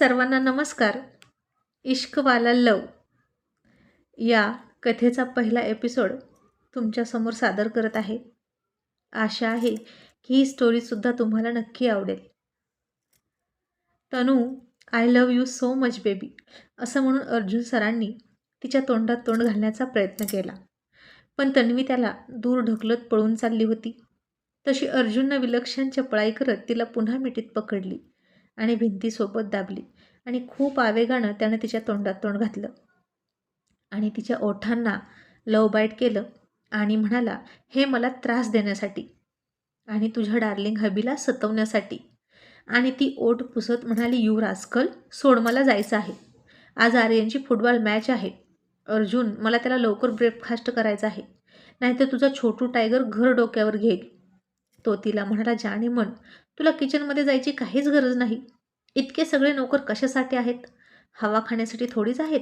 सर्वांना नमस्कार. इश्कवाला लव. या कथेचा पहिला एपिसोड तुमच्यासमोर सादर करत आहे. आशा आहे की ही स्टोरीसुद्धा तुम्हाला नक्की आवडेल. Tanu I love you so much baby असं म्हणून अर्जुन सरांनी तिच्या तोंडात तोंड घालण्याचा प्रयत्न केला. पण तन्वी त्याला दूर ढकलत पळून चालली होती. तशी अर्जुननं विलक्षण चपळाई करत तिला पुन्हा मिठीत पकडली. आणि भिंतीसोबत दाबली आणि खूप आवेगानं त्यानं तिच्या तोंडात तोंड घातलं. आणि तिच्या ओठांना लव बाईट केलं आणि म्हणाला हे मला त्रास देण्यासाठी आणि तुझ्या डार्लिंग हबीला सतवण्यासाठी. आणि ती ओठ पुसत म्हणाली यू रास्कल सोड मला जायचं आहे. आज आर्यनची फुटबॉल मॅच आहे. अर्जुन मला त्याला लवकर ब्रेकफास्ट करायचा आहे. नाहीतर तुझा छोटू टायगर घर डोक्यावर घेईल. तो तिला म्हणाला जाणे मन तुला किचनमध्ये जायची काहीच गरज नाही. इतके सगळे नोकर कशासाठी आहेत? हवा खाण्यासाठी थोडीच आहेत?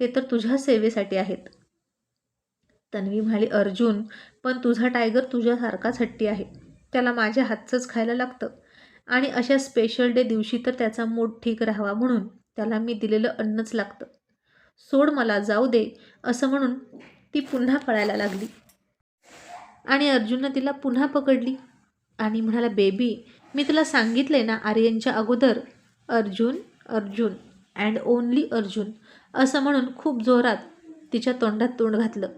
ते तर तुझ्या सेवेसाठी आहेत. तन्वी म्हणाली अर्जुन पण तुझा टायगर तुझ्यासारखाच हट्टी आहे. त्याला माझ्या हातचंच खायला लागतं. आणि अशा स्पेशल डे दिवशी तर त्याचा मूड ठीक राहावा म्हणून त्याला मी दिलेलं अन्नच लागतं. सोड मला जाऊ दे असं म्हणून ती पुन्हा पळायला लागली. आणि अर्जुननं तिला पुन्हा पकडली. आणि म्हणाला बेबी मी तुला सांगितले ना आर्यनच्या अगोदर अर्जुन अर्जुन अँड ओनली अर्जुन असं म्हणून खूप जोरात तिच्या तोंडात तोंड घातलं.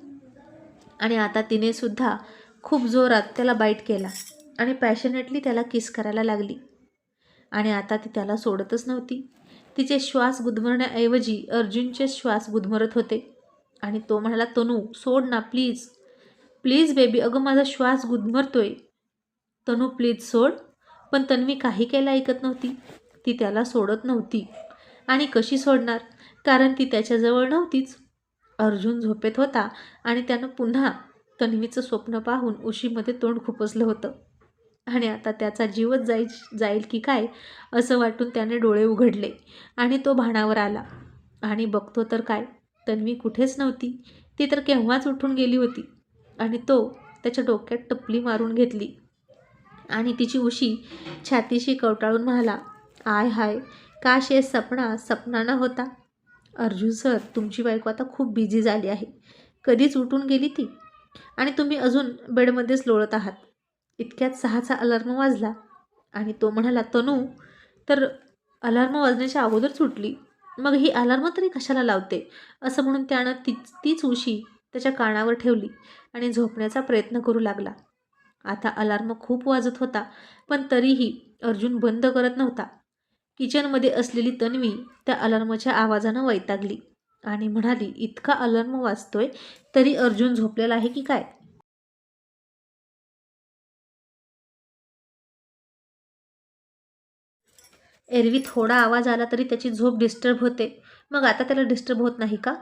आणि आता तिने सुद्धा खूप जोरात त्याला बाईट केला आणि पॅशनेटली त्याला किस करायला लागली. आणि आता ती त्याला सोडतच नव्हती. तिचे श्वास गुदमरण्याऐवजी अर्जुनचे श्वास गुदमरत होते. आणि तो म्हणाला तनू सोड ना प्लीज प्लीज बेबी अगं माझा श्वास गुदमरतोय. तनू प्लीज सोड. पण तन्वी काही केला ऐकत नव्हती. ती त्याला सोडत नव्हती. आणि कशी सोडणार? कारण ती त्याच्याजवळ नव्हतीच. अर्जुन झोपेत होता आणि त्यानं पुन्हा तन्वीचं स्वप्न पाहून उशीमध्ये तोंड खुपसलं होतं. आणि आता त्याचा जीवच जाई जाईल की काय असं वाटून त्याने डोळे उघडले आणि तो भाणावर आला. आणि बघतो तर काय? तन्वी कुठेच नव्हती. ती तर केव्हाच उठून गेली होती. आणि तो त्याच्या डोक्यात टपली मारून घेतली. आणि तिची उशी छातीशी कवटाळून म्हणाला आय हाय काश हे सपना सपना न होता? अर्जुन सर तुमची बायको आता खूप बिझी झाली आहे. कधीच उठून गेली ती? आणि तुम्ही अजून बेडमध्येच लोळत आहात. इतक्यात सहाचा अलार्म वाजला आणि तो म्हणाला तनू तर अलार्म वाजण्याच्या अगोदर सुटली. मग ही अलार्म तरी कशाला लावते? असं म्हणून त्यानं तीच तीच उशी त्याच्या कानावर ठेवली आणि झोपण्याचा प्रयत्न करू लागला. आता अलार्म खूप वाजत होता पण तरीही अर्जुन बंद करत नव्हता. किचनमध्ये असलेली तन्वी त्या अलार्मच्या आवाजानं वैतागली आणि म्हणाली इतका अलार्म वाजतोय तरी अर्जुन झोपलेला आहे की काय? एरवी थोडा आवाज आला तरी त्याची झोप डिस्टर्ब होते. मग आता त्याला डिस्टर्ब होत नाही का?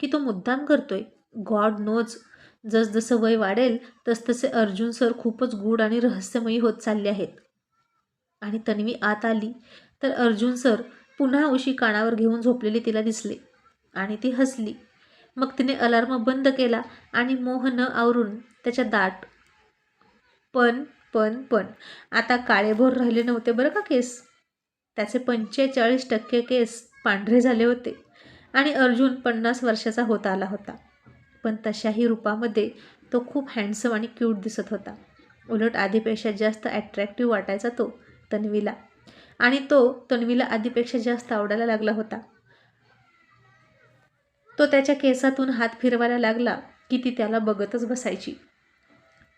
की तो मुद्दाम करतोय? गॉड नोज जसजसं वय वाढेल तसतसे अर्जुन सर खूपच गूढ आणि रहस्यमयी होत चालले आहेत. आणि तन्वी आत आली तर अर्जुन सर पुन्हा उशी कानावर घेऊन झोपलेली तिला दिसले आणि ती हसली. मग तिने अलार्म बंद केला आणि मोह न आवरून त्याच्या दाट पण पण पण आता काळेभोर राहिले नव्हते बरं का केस? त्याचे पंचेचाळीस टक्के केस पांढरे झाले होते आणि अर्जुन पन्नास वर्षाचा होत आला होता. पण तशाही रूपामध्ये तो खूप हँडसम आणि क्यूट दिसत होता. उलट आधीपेक्षा जास्त ॲट्रॅक्टिव्ह वाटायचा तो तन्वीला. आणि तो तन्वीला आधीपेक्षा जास्त आवडायला लागला होता. तो त्याच्या केसातून हात फिरवायला लागला की ती त्याला बघतच बसायची.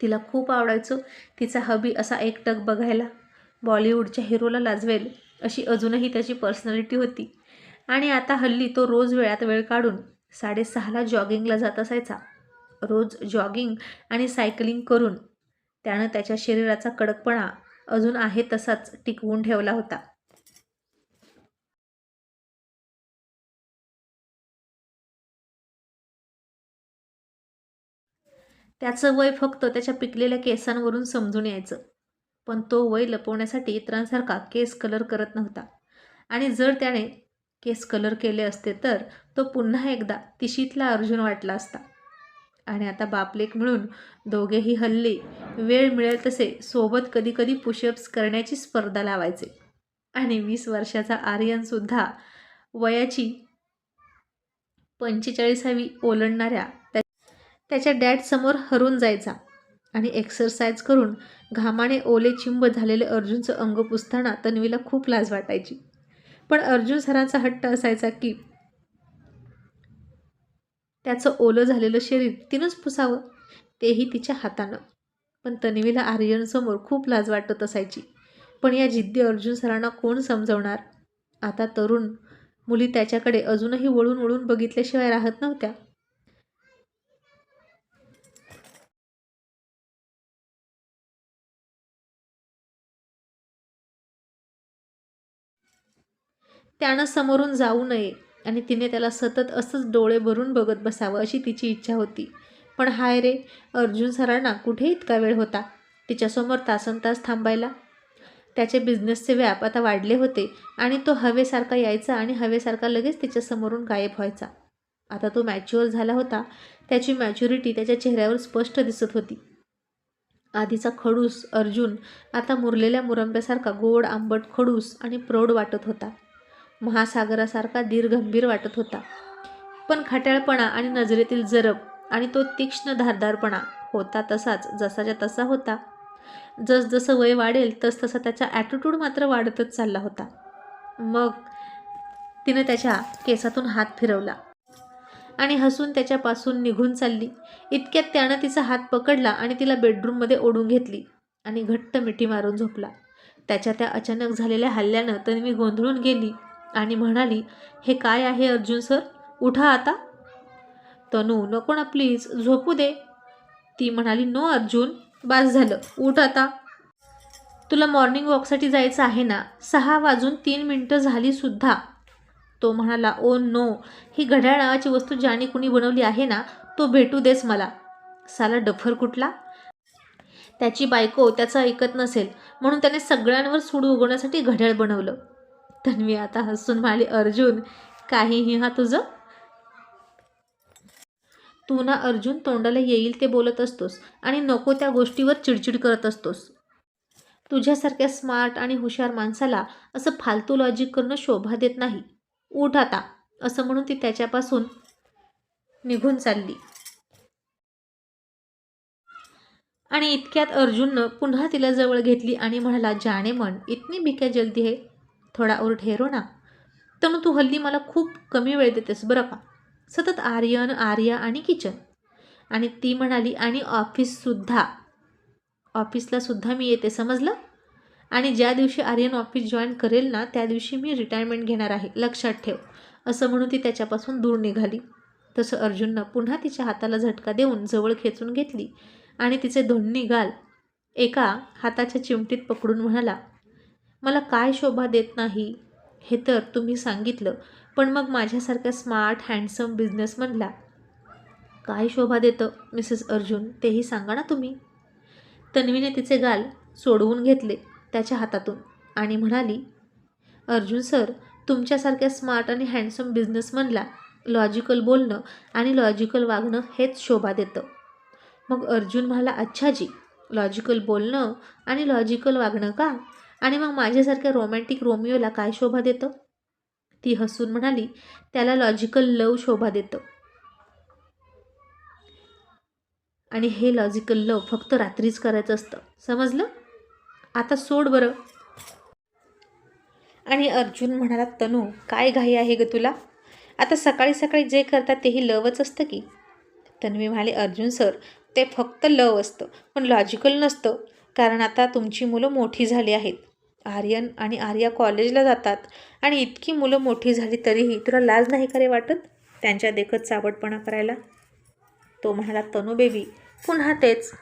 तिला खूप आवडायचो तिचा हबी असा एकटक बघायला. बॉलिवूडच्या हिरोला लाजवेल अशी अजूनही त्याची पर्सनॅलिटी होती. आणि आता हल्ली तो रोज वेळात वेळ काढून साडेसहाला जॉगिंगला जात असायचा. रोज जॉगिंग आणि सायकलिंग करून त्यानं त्याच्या शरीराचा कडकपणा अजून आहे तसाच टिकवून ठेवला होता. त्याचं वय फक्त त्याच्या पिकलेल्या केसांवरून समजून यायचं. पण तो वय लपवण्यासाठी इतरांसारखा केस कलर करत नव्हता. आणि जर त्याने केस कलर केले असते तर तो पुन्हा एकदा तिशीतला अर्जुन वाटला असता. आणि आता बापलेक मिळून दोघेही हल्ली वेळ मिळेल तसे सोबत कधीकधी पुशअप्स करण्याची स्पर्धा लावायचे. आणि वीस वर्षाचा आर्यनसुद्धा वयाची पंचेचाळीसावी ओलंडणाऱ्या त्या त्याच्या डॅडसमोर हरून जायचा. आणि एक्सरसाइज करून घामाने ओले चिंब झालेले अर्जुनचं अंग पुसताना तन्वीला खूप लाज वाटायची. पण अर्जुन सरांचा हट्ट असायचा की त्याचं ओलं झालेलं शरीर तिनंच पुसावं तेही तिच्या हातानं. पण तन्वीला आर्यनसमोर खूप लाज वाटत असायची. पण या जिद्दी अर्जुन सरांना कोण समजवणार? आता तरुण मुली त्याच्याकडे अजूनही वळून वळून बघितल्याशिवाय राहत नव्हत्या. त्यानं समोरून जाऊ नये. आणि तिने त्याला सतत असंच डोळे भरून बघत बसावं अशी तिची इच्छा होती. पण हाय रे अर्जुन सरांना कुठे इतका वेळ होता? तिच्यासमोर तासन तास थांबायला. त्याचे बिझनेसचे व्याप आता वाढले होते आणि तो हवेसारखा यायचा आणि हवेसारखा लगेच तिच्यासमोरून गायब व्हायचा. आता तो मॅच्युअर झाला होता. त्याची मॅच्युरिटी त्याच्या चेहऱ्यावर स्पष्ट दिसत होती. आधीचा खडूस अर्जुन आता मुरलेल्या मुरंब्यासारखा गोड आंबट खडूस आणि प्रौढ वाटत होता. महासागरासारखा धीरगंभीर वाटत होता. पण खट्याळपणा आणि नजरेतील जरब आणि तो तीक्ष्ण धारदारपणा होता तसाच जसाच्या तसा होता. जसजसं वय वाढेल तस तसा त्याचा ॲटिट्यूड मात्र वाढतच चालला होता. मग तिनं त्याच्या केसातून हात फिरवला आणि हसून त्याच्यापासून निघून चालली. इतक्यात त्यानं तिचा हात पकडला आणि तिला बेडरूममध्ये ओढून घेतली आणि घट्ट मिठी मारून झोपला. त्याच्या त्या अचानक झालेल्या हल्ल्यानं तन्वी गोंधळून गेली. आणि म्हणाली हे काय आहे अर्जुन सर? उठा आता. तनू नको ना प्लीज झोपू दे. ती म्हणाली नो अर्जुन बास झालं उठ आता. तुला मॉर्निंग वॉकसाठी जायचं आहे ना? सहा वाजून तीन मिनटं झाली सुद्धा. तो म्हणाला ओ नो ही घड्याळ नावाची वस्तू ज्याने कुणी बनवली आहे ना तो भेटू देस मला. साला डफर कुठला? त्याची बायको त्याचं ऐकत नसेल म्हणून त्याने सगळ्यांवर सूड उगवण्यासाठी घड्याळ बनवलं. तन्वी आता हसून म्हणाली अर्जुन काहीही हा तुझं? तू ना अर्जुन तोंडाला येईल ते बोलत असतोस आणि नको त्या गोष्टीवर चिडचिड करत असतोस. तुझ्यासारख्या स्मार्ट आणि हुशार माणसाला असं फालतू लॉजिक करणं शोभा देत नाही. उठ आता असं म्हणून ती त्याच्यापासून निघून चालली. आणि इतक्यात अर्जुननं पुन्हा तिला जवळ घेतली आणि म्हणाला जाणे मन इतनी भिक्या जल्दी है? थोडा और ठेरो ना. तर तू हल्ली मला खूप कमी वेळ देतेस बरं का? सतत आर्यन आर्या आणि किचन. आणि ती म्हणाली आणि ऑफिससुद्धा ऑफिसला सुद्धा मी येते समजलं? आणि ज्या दिवशी आर्यन ऑफिस जॉईन करेल ना त्या दिवशी मी रिटायरमेंट घेणार आहे. लक्षात ठेव. असं म्हणून ती त्याच्यापासून दूर निघाली. तसं अर्जुननं पुन्हा तिच्या हाताला झटका देऊन जवळ खेचून घेतली. आणि तिचे दोन्ही गाल एका हाताच्या चिमटीत पकडून म्हणाला मला काय शोभा देत नाही? हे तर तुम्ही सांगितलं. पण मग माझ्यासारख्या स्मार्ट हँडसम बिझनेसमनला काय शोभा देतं मिसेस अर्जुन? तेही सांगा ना तुम्ही. तन्वीने तिचे गाल सोडवून घेतले त्याच्या हातातून आणि म्हणाली अर्जुन सर तुमच्यासारख्या स्मार्ट आणि हँडसम बिझनेसमनला लॉजिकल बोलणं आणि लॉजिकल वागणं हेच शोभा देतं. मग अर्जुन म्हणाला अच्छा जी लॉजिकल बोलणं आणि लॉजिकल वागणं का? आणि मग माझ्यासारख्या रोमॅन्टिक रोमिओला काय शोभा देतं? ती हसून म्हणाली त्याला लॉजिकल लव शोभा देतं. आणि हे लॉजिकल लव फक्त रात्रीच करायचं असतं. समजलं? आता सोड बरं. आणि अर्जुन म्हणाला तनू काय घाई आहे ग तुला? आता सकाळी सकाळी जे करतात तेही लवच असतं की? तन्वी म्हणाले अर्जुन सर ते फक्त लव असतं पण लॉजिकल नसतं कारण आता तुमची मुलं मोठी झाली आहेत. आर्यन आणि आर्या कॉलेजला जातात. आणि इतकी मुलं मोठी झाली तरीही तुला लाज नाही करे वाटत? त्यांच्या देखत चावटपणा करायला. तो म्हणाला तनू बेबी पुन्हा तेच.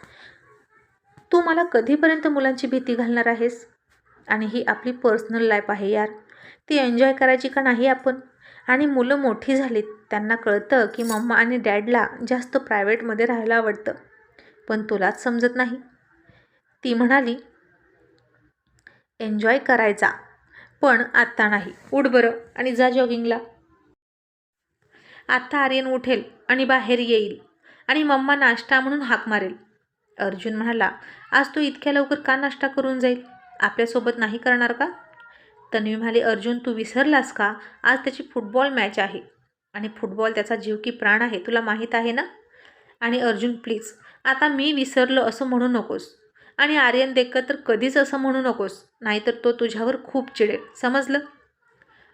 तू मला कधीपर्यंत मुलांची भीती घालणार आहेस? आणि ही आपली पर्सनल लाईफ आहे यार. ती एन्जॉय करायची का नाही आपण? आणि मुलं मोठी झालीत त्यांना कळतं की मम्मा आणि डॅडला जास्त प्रायव्हेटमध्ये राहायला आवडतं. पण तुलाच समजत नाही. ती म्हणाली एन्जॉय करायचा. पण आत्ता नाही. उठ बरं आणि जा जॉगिंगला. आत्ता आर्यन उठेल आणि बाहेर येईल आणि मम्मा नाश्ता म्हणून हाक मारेल. अर्जुन म्हणाला आज तू इतक्या लवकर का नाश्ता करून जाईल? आपल्यासोबत नाही करणार का? तन्वी म्हणाली अर्जुन तू विसरलास का? आज त्याची फुटबॉल मॅच आहे आणि फुटबॉल त्याचा जीव की प्राण आहे तुला माहीत आहे ना? आणि अर्जुन प्लीज आता मी विसरलो असं म्हणू नकोस. आणि आर्यन देखत तर कधीच असं म्हणू नकोस नाहीतर तो तुझ्यावर खूप चिडेल. समजलं?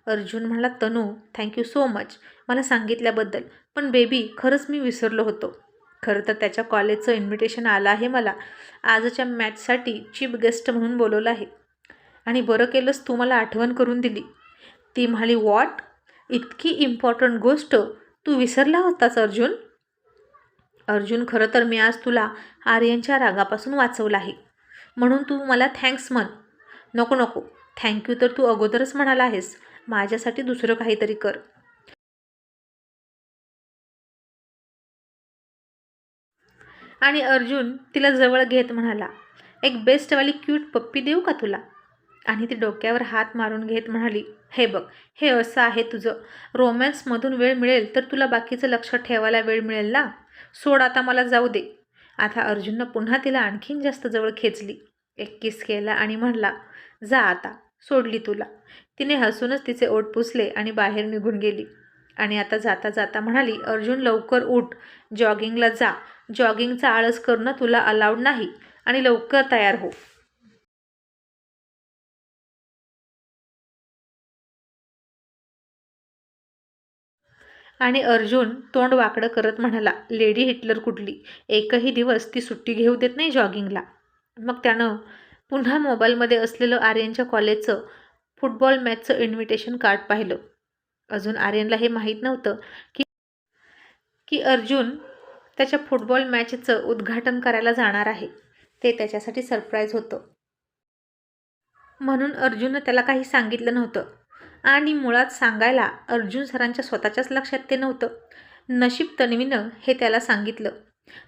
अर्जुन म्हणाला तनू थँक्यू सो मच मला सांगितल्याबद्दल. पण बेबी खरंच मी विसरलो होतो. खरं तर त्याच्या कॉलेजचं इन्व्हिटेशन आलं आहे मला. आजच्या मॅचसाठी चीफ गेस्ट म्हणून बोलवलं आहे. आणि बरं केलंस तू मला आठवण करून दिली. ती म्हणाली वॉट इतकी इम्पॉर्टंट गोष्ट? तू विसरला होतास अर्जुन? अर्जुन खरं तर मी आज तुला आर्यनच्या रागापासून वाचवलं आहे. म्हणून तू मला थँक्स म्हण. नको नको. थँक्यू तर तू अगोदरच म्हणाला आहेस. माझ्यासाठी दुसरं काहीतरी कर. आणि अर्जुन तिला जवळ घेत म्हणाला एक बेस्टवाली क्यूट पप्पी देऊ का तुला? आणि ती डोक्यावर हात मारून घेत म्हणाली हे बघ हे असं आहे तुझं. रोमॅन्समधून वेळ मिळेल तर तुला बाकीचं लक्ष ठेवायला वेळ मिळेल ना? सोड आता मला जाऊ दे. आता अर्जुननं पुन्हा तिला आणखीन जास्त जवळ खेचली. एक किस केला आणि म्हणला जा आता सोडली तुला. तिने हसूनच तिचे ओठ पुसले आणि बाहेर निघून गेली. आणि आता जाता जाता म्हणाली अर्जुन लवकर उठ. जॉगिंगला जा. जॉगिंगचा आळस करणं तुला अलाउड नाही. आणि लवकर तयार हो. आणि अर्जुन तोंड वाकडं करत म्हणाला लेडी हिटलर कुठली? एकही दिवस ती सुट्टी घेऊ देत नाही जॉगिंगला. मग त्यानं पुन्हा मोबाईलमध्ये असलेलं आर्यनच्या कॉलेजचं फुटबॉल मॅचचं इन्व्हिटेशन कार्ड पाहिलं. अजून आर्यनला हे माहीत नव्हतं की की अर्जुन त्याच्या फुटबॉल मॅचचं उद्घाटन करायला जाणार आहे. ते त्याच्यासाठी सरप्राईज होतं. म्हणून अर्जुननं त्याला काही सांगितलं नव्हतं. आणि मुळात सांगायला अर्जुन सरांच्या स्वतःच्याच लक्षात ते नव्हतं. नशीब तन्वीनं हे त्याला सांगितलं.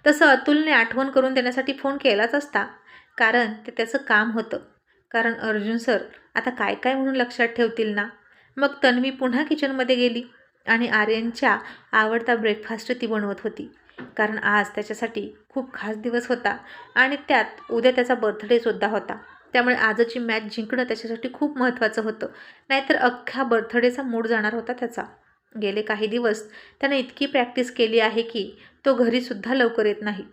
तसं अतुलने आठवण करून देण्यासाठी फोन केलाच असता कारण ते त्याचं काम होतं. कारण अर्जुन सर आता काय काय म्हणून लक्षात ठेवतील ना? मग तन्वी पुन्हा किचनमध्ये गेली आणि आर्यनच्या आवडता ब्रेकफास्ट ती बनवत होती. कारण आज त्याच्यासाठी खूप खास दिवस होता आणि त्यात उद्या त्याचा बर्थडेसुद्धा होता. त्यामुळे आजची मॅच जिंकणं त्याच्यासाठी खूप महत्त्वाचं होतं. नाहीतर अख्ख्या बर्थडेचा मूड जाणार होता त्याचा. गेले काही दिवस त्याने इतकी प्रॅक्टिस केली आहे की तो घरीसुद्धा लवकर येत नाही.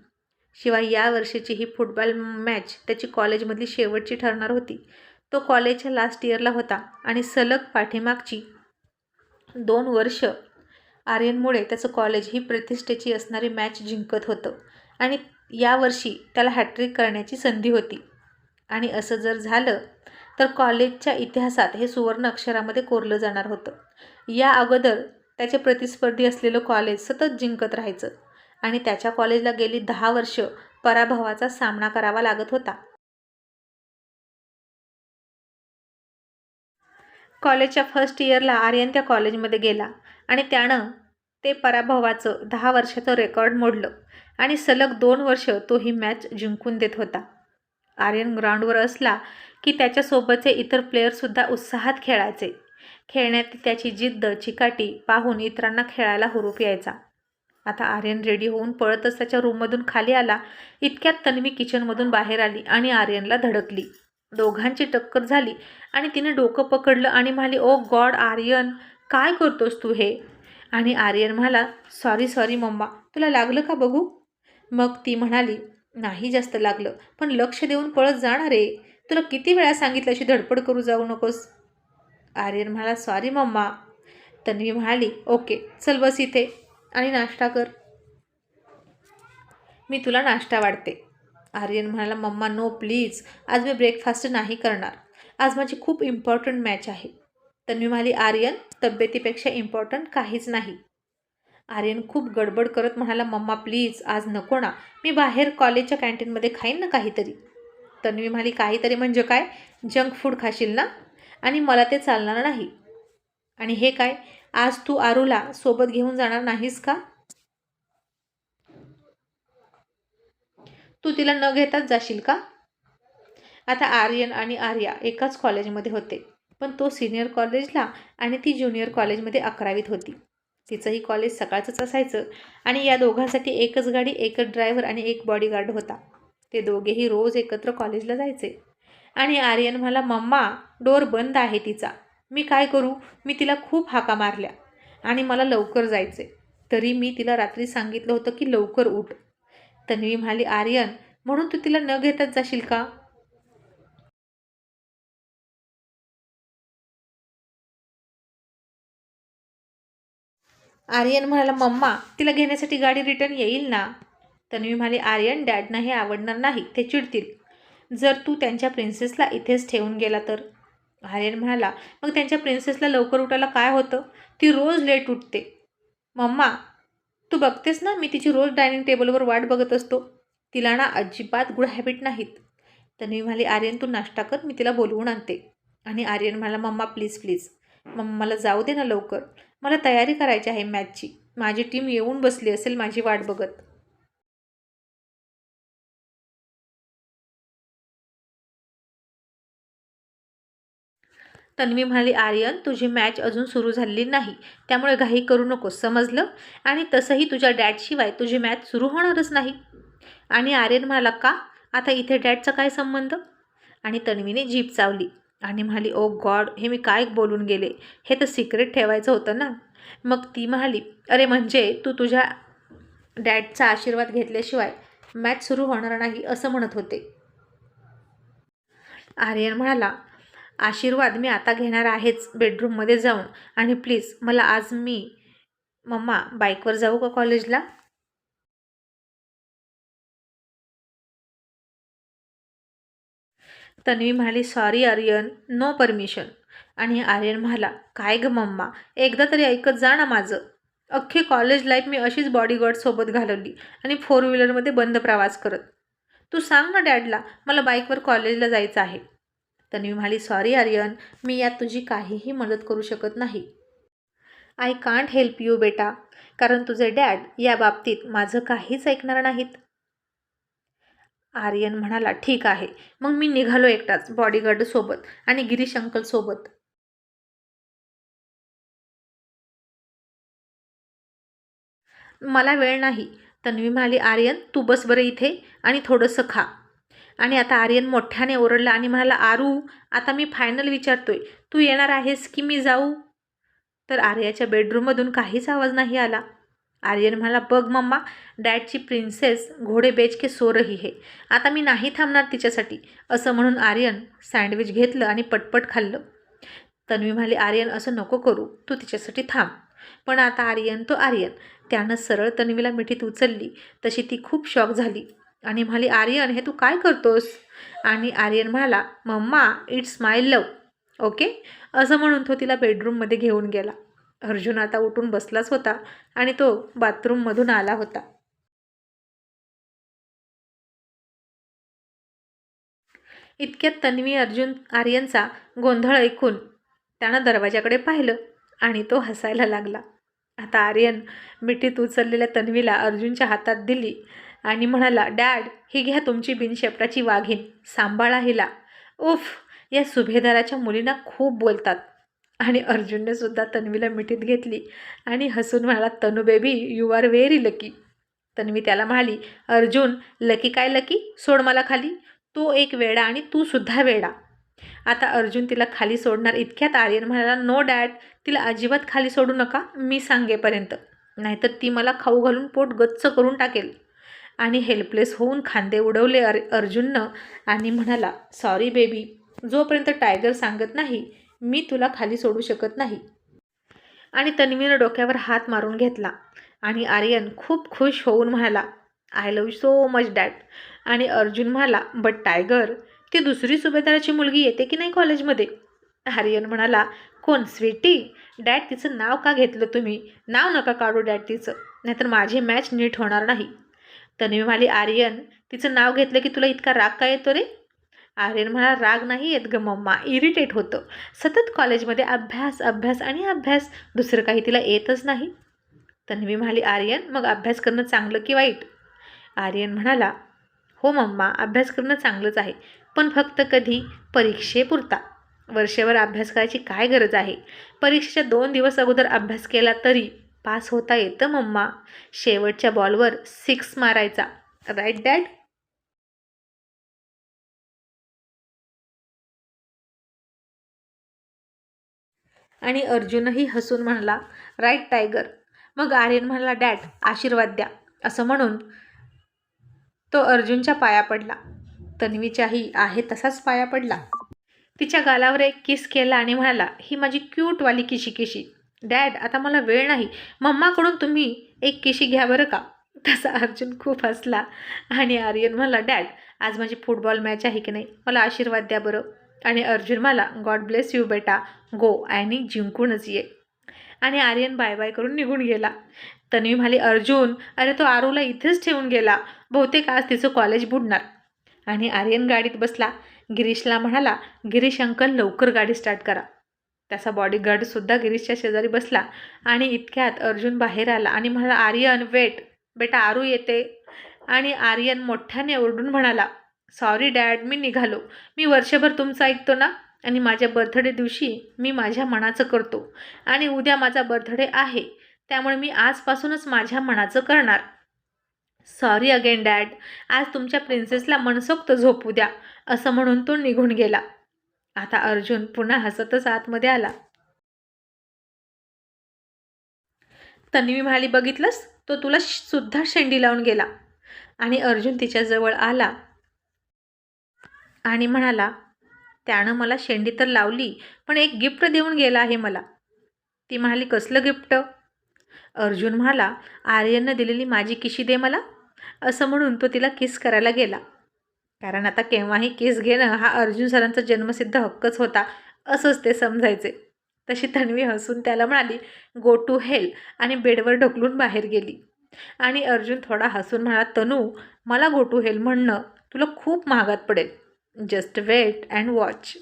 शिवाय या वर्षीची ही फुटबॉल मॅच त्याची कॉलेजमधली शेवटची ठरणार होती. तो कॉलेजच्या लास्ट इयरला होता आणि सलग पाठीमागची दोन वर्ष आर्यनमुळे त्याचं कॉलेज ही प्रतिष्ठेची असणारी मॅच जिंकत होतं. आणि यावर्षी त्याला हॅट्रिक करण्याची संधी होती. आणि असं जर झालं तर कॉलेजच्या इतिहासात हे सुवर्ण अक्षरामध्ये कोरलं जाणार होतं. या अगोदर त्याचे प्रतिस्पर्धी असलेलं कॉलेज सतत जिंकत राहायचं आणि त्याच्या कॉलेजला गेली दहा वर्ष पराभवाचा सामना करावा लागत होता. कॉलेजच्या फर्स्ट इयरला आर्यन त्या कॉलेजमध्ये गेला आणि त्यानं ते पराभवाचं दहा वर्षाचं रेकॉर्ड मोडलं आणि सलग दोन वर्ष तो ही मॅच जिंकून देत होता. आर्यन ग्राउंडवर असला की त्याच्यासोबतचे इतर प्लेयरसुद्धा उत्साहात खेळायचे. खेळण्यात त्याची जिद्द चिकाटी पाहून इतरांना खेळायला हुरूप यायचा. आता आर्यन रेडी होऊन पळतच त्याच्या रूममधून खाली आला इतक्यात तन्वी किचनमधून बाहेर आली आणि आर्यनला धडकली. दोघांची टक्कर झाली आणि तिने डोकं पकडलं आणि म्हणाली ओ गॉड आर्यन काय करतोस तू हे? आणि आर्यन म्हणाला सॉरी सॉरी मम्मा तुला लागलं का बघू? मग ती म्हणाली नाही जास्त लागलं. पण लक्ष देऊन पळत जाणार. तुला किती वेळा सांगितलं अशी धडपड करू जाऊ नकोस? आर्यन म्हणाला सॉरी मम्मा. तन्वी म्हणाली ओके चल बस इथे आणि नाश्ता कर. मी तुला नाश्ता वाढते. आर्यन म्हणाला मम्मा नो प्लीज आज मी ब्रेकफास्ट नाही करणार. आज माझी खूप इम्पॉर्टंट मॅच आहे. तन्वी म्हणाली आर्यन तब्येतीपेक्षा इम्पॉर्टंट काहीच नाही. आर्यन खूप गडबड करत म्हणाला मम्मा प्लीज आज नको ना. मी बाहेर कॉलेजच्या कॅन्टीनमध्ये खाईन ना काहीतरी. तन्वी म्हणाली काहीतरी म्हणजे काय? जंक फूड खाशील ना? आणि मला ते चालणार नाही. आणि हे काय? आज तू आरूला सोबत घेऊन जाणार नाहीस का? तू तिला न घेताच जाशील का? आता आर्यन आणि आर्या एकाच कॉलेजमध्ये होते पण तो सिनियर कॉलेजला आणि ती ज्युनियर कॉलेजमध्ये अकरावीत होती. तिचंही कॉलेज सकाळचंच असायचं. आणि या दोघांसाठी एकच गाडी एकच ड्रायव्हर आणि एक बॉडीगार्ड होता. ते दोघेही रोज एकत्र कॉलेजला जायचे. आणि आर्यन म्हणाला मम्मा डोर बंद आहे तिचा. मी काय करू? मी तिला खूप हाका मारल्या. आणि मला लवकर जायचे. तरी मी तिला रात्री सांगितलं होतं की लवकर उठ. तन्वी म्हणाली आर्यन म्हणून तू तिला न घेताच जाशील का? आर्यन म्हणाला मम्मा तिला घेण्यासाठी गाडी रिटर्न येईल ना तन्वी म्हणाली आर्यन डॅडना हे आवडणार नाही ते चिडतील. जर तू त्यांच्या प्रिन्सेसला इथेच ठेवून गेला तर आर्यन म्हणाला मग त्यांच्या प्रिन्सेसला लवकर उठायला काय होतं? ती रोज लेट उठते. मम्मा तू बघतेस ना मी तिची रोज डायनिंग टेबलवर वाट बघत असतो. तिला ना अजिबात गुड हॅबिट नाहीत तन्वी म्हणाली आर्यन तू नाश्ता कर मी तिला बोलवून आणते आणि आर्यन म्हणाला मम्मा प्लीज प्लीज. मला जाऊ दे ना लवकर. मला तयारी करायची आहे मॅचची माझी टीम येऊन बसली असेल माझी वाट बघत. तन्वी म्हणाली आर्यन तुझी मॅच अजून सुरू झालेली नाही. त्यामुळे घाई करू नकोस. समजलं? आणि तसंही तुझ्या डॅडशिवाय तुझी मॅच सुरू होणारच नाही. आणि आर्यन म्हणाला का? आता इथे डॅडचा काय संबंध? आणि तन्वीने जीप चावली. आणि म्हणाली ओ गॉड हे मी काय बोलून गेले? हे तर सिक्रेट ठेवायचं होतं ना. मग ती म्हणाली अरे म्हणजे तू तुझ्या डॅडचा आशीर्वाद घेतल्याशिवाय मॅच सुरू होणार नाही असं म्हणत होते. आर्यन म्हणाला आशीर्वाद मी आता घेणार आहेच बेडरूममध्ये जाऊन आणि प्लीज मला आज मी मम्मा बाईकवर जाऊ का कॉलेजला तन्वी म्हणाली सॉरी आर्यन नो परमिशन आणि आर्यन म्हणाला काय ग मम्मा? एकदा तरी ऐकत जा ना माझं. अख्खी कॉलेज लाईफ मी अशीच बॉडीगार्डसोबत घालवली आणि फोर व्हीलरमध्ये बंद प्रवास करत. तू सांग ना डॅडला मला बाईकवर कॉलेजला जायचं आहे. तन्वी म्हणाली सॉरी आर्यन मी यात तुझी काहीही मदत करू शकत नाही. आय कांट हेल्प यू बेटा. कारण तुझे डॅड या बाबतीत माझं काहीच ऐकणार नाहीत. आर्यन म्हणाला ठीक आहे. मग मी निघालो एकटाच बॉडीगार्डसोबत आणि गिरीश अंकलसोबत मला वेळ नाही. तन्वी म्हणाली आर्यन तू बस बरं इथे आणि थोडंसं खा. आणि आता आर्यन मोठ्याने ओरडला आणि म्हणाला आरू आता मी फायनल विचारतोय. तू येणार आहेस की मी जाऊ? तर आर्याच्या बेडरूममधून काहीच आवाज नाही आला. आर्यन म्हणाला बघ मम्मा डॅडची प्रिन्सेस घोडे बेच के सो रही है. आता मी नाही थांबणार तिच्यासाठी. असं म्हणून आर्यन सँडविच घेतलं आणि पटपट खाल्लं. तन्वी म्हणाली आर्यन असं नको करू. तू तिच्यासाठी थांब. पण आता आर्यन तो आर्यन. त्यानं सरळ तन्वीला मिठीत उचलली. तशी ती खूप शॉक झाली आणि म्हणाली आर्यन हे तू काय करतोस? आणि आर्यन म्हणाला mamma it's my love. Okay? असं म्हणून तो तिला बेडरूममध्ये घेऊन गेला. अर्जुन आता उठून बसलाच होता आणि तो बाथरूममधून आला होता. इतक्यात तन्वी अर्जुन आर्यनचा गोंधळ ऐकून त्यानं दरवाजाकडे पाहिलं आणि तो हसायला लागला. आता आर्यन मिठीत उचललेल्या तन्वीला अर्जुनच्या हातात दिली आणि म्हणाला डॅड ही घ्या तुमची बिनशेपटाची वाघीण सांभाळा हिला. उफ या सुभेदाराच्या मुलींना खूप बोलतात. आणि अर्जुनने सुद्धा तन्वीला मिठीत घेतली. आणि हसून म्हणाला Tanu baby you are very lucky Tanvi त्याला म्हणाली अर्जुन लकी काय लकी सोड मला खाली. तो एक वेडा आणि तू सुद्धा वेडा. आता अर्जुन तिला खाली सोडणार इतक्यात आर्यन म्हणाला नो डॅड तिला अजिबात खाली सोडू नका. मी सांगेपर्यंत. नाहीतर ती मला खाऊ घालून पोट गच्च करून टाकेल. आणि हेल्पलेस होऊन खांदे उडवले अर अर्जुननं आणि म्हणाला सॉरी बेबी जोपर्यंत टायगर सांगत नाही मी तुला खाली सोडू शकत नाही. आणि तन्वीनं डोक्यावर हात मारून घेतला. आणि आर्यन खूप खुश होऊन म्हणाला I love so much dad आणि अर्जुन म्हणाला बट टायगर ती दुसरी सुभेदाराची मुलगी येते की नाही कॉलेजमध्ये? आर्यन म्हणाला कोण स्वीटी? डॅड तिचं नाव का घेतलं तुम्ही? नाव नका काढू डॅड तिचं. नाहीतर माझी मॅच नीट होणार नाही. तन्वी म्हणाली आर्यन तिचं नाव घेतलं की तुला इतका राग का येतो रे? आर्यन म्हणा राग नाही येत ग मम्मा. इरिटेट होतं. सतत कॉलेजमध्ये अभ्यास अभ्यास आणि अभ्यास. दुसरं काही तिला येतच नाही. तन्वी म्हणाली आर्यन मग अभ्यास करणं चांगलं की वाईट? आर्यन म्हणाला हो मम्मा अभ्यास करणं चांगलंच आहे. पण फक्त कधी परीक्षेपुरता. वर्षभर अभ्यास करायची काय गरज आहे? परीक्षेच्या दोन दिवस अगोदर अभ्यास केला तरी पास होता येतं मम्मा. शेवटच्या बॉलवर सिक्स मारायचा. राईट डॅड आणि अर्जुनही हसून म्हणाला राईट टायगर. मग आर्यन म्हणाला डॅड आशीर्वाद द्या. असं म्हणून तो अर्जुनच्या पाया पडला. तन्वीच्याही आहे तसाच पाया पडला. तिच्या गालावर एक किस केला आणि म्हणाला ही माझी क्यूटवाली किशी किशी. डॅड आता मला वेळ नाही. मम्माकडून तुम्ही एक किशी घ्या बरं का? तसा अर्जुन खूप हसला आणि आर्यन म्हणला डॅड आज माझी फुटबॉल मॅच आहे की नाही? मला आशीर्वाद द्या बरं. आणि अर्जुन मला गॉड ब्लेस यू बेटा. गो आणि जिंकूनच ये. आणि आर्यन बाय बाय करून निघून गेला. तन्वी म्हणाली अर्जुन अरे तो आरूला इथेच ठेवून गेला. बहुतेक आज तिचं कॉलेज बुडणार. आणि आर्यन गाडीत बसला. गिरीशला म्हणाला गिरीश अंकल लवकर गाडी स्टार्ट करा. त्याचा बॉडीगार्डसुद्धा गिरीशच्या शेजारी बसला. आणि इतक्यात अर्जुन बाहेर आला आणि म्हणाला आर्यन वेट बेटा आरू येते. आणि आर्यन मोठ्याने ओरडून म्हणाला सॉरी डॅड मी निघालो. मी वर्षभर तुमचं ऐकतो ना? आणि माझ्या बर्थडे दिवशी मी माझ्या मनाचं करतो. आणि उद्या माझा बर्थडे आहे. त्यामुळे मी आजपासूनच माझ्या मनाचं करणार. सॉरी अगेन डॅड आज तुमच्या प्रिन्सेसला मनसोक्त झोपू द्या. असं म्हणून तो निघून गेला. आता अर्जुन पुन्हा हसतच आतमध्ये आला. तन्वी म्हणाली बघितलंस? तो तुला श- सुद्धा शेंडी लावून गेला. आणि अर्जुन तिच्याजवळ आला. आणि म्हणाला त्यानं मला शेंडी तर लावली पण एक गिफ्ट देऊन गेला आहे मला. ती म्हणाली कसलं गिफ्ट? अर्जुन म्हणाला आर्यननं दिलेली माझी किशी दे मला? असं म्हणून तो तिला किस करायला गेला. कारण आता केव्हाही किस घेणं हा अर्जुन सरांचा जन्मसिद्ध हक्कच होता असंच ते समजायचे. तशी तन्वी हसून त्याला म्हणाली गो टू हेल आणि बेडवर ढकलून बाहेर गेली. आणि अर्जुन थोडा हसून म्हणाला तनू मला गो टू हेल म्हणणं तुला खूप महागात पडेल. Just weight and watch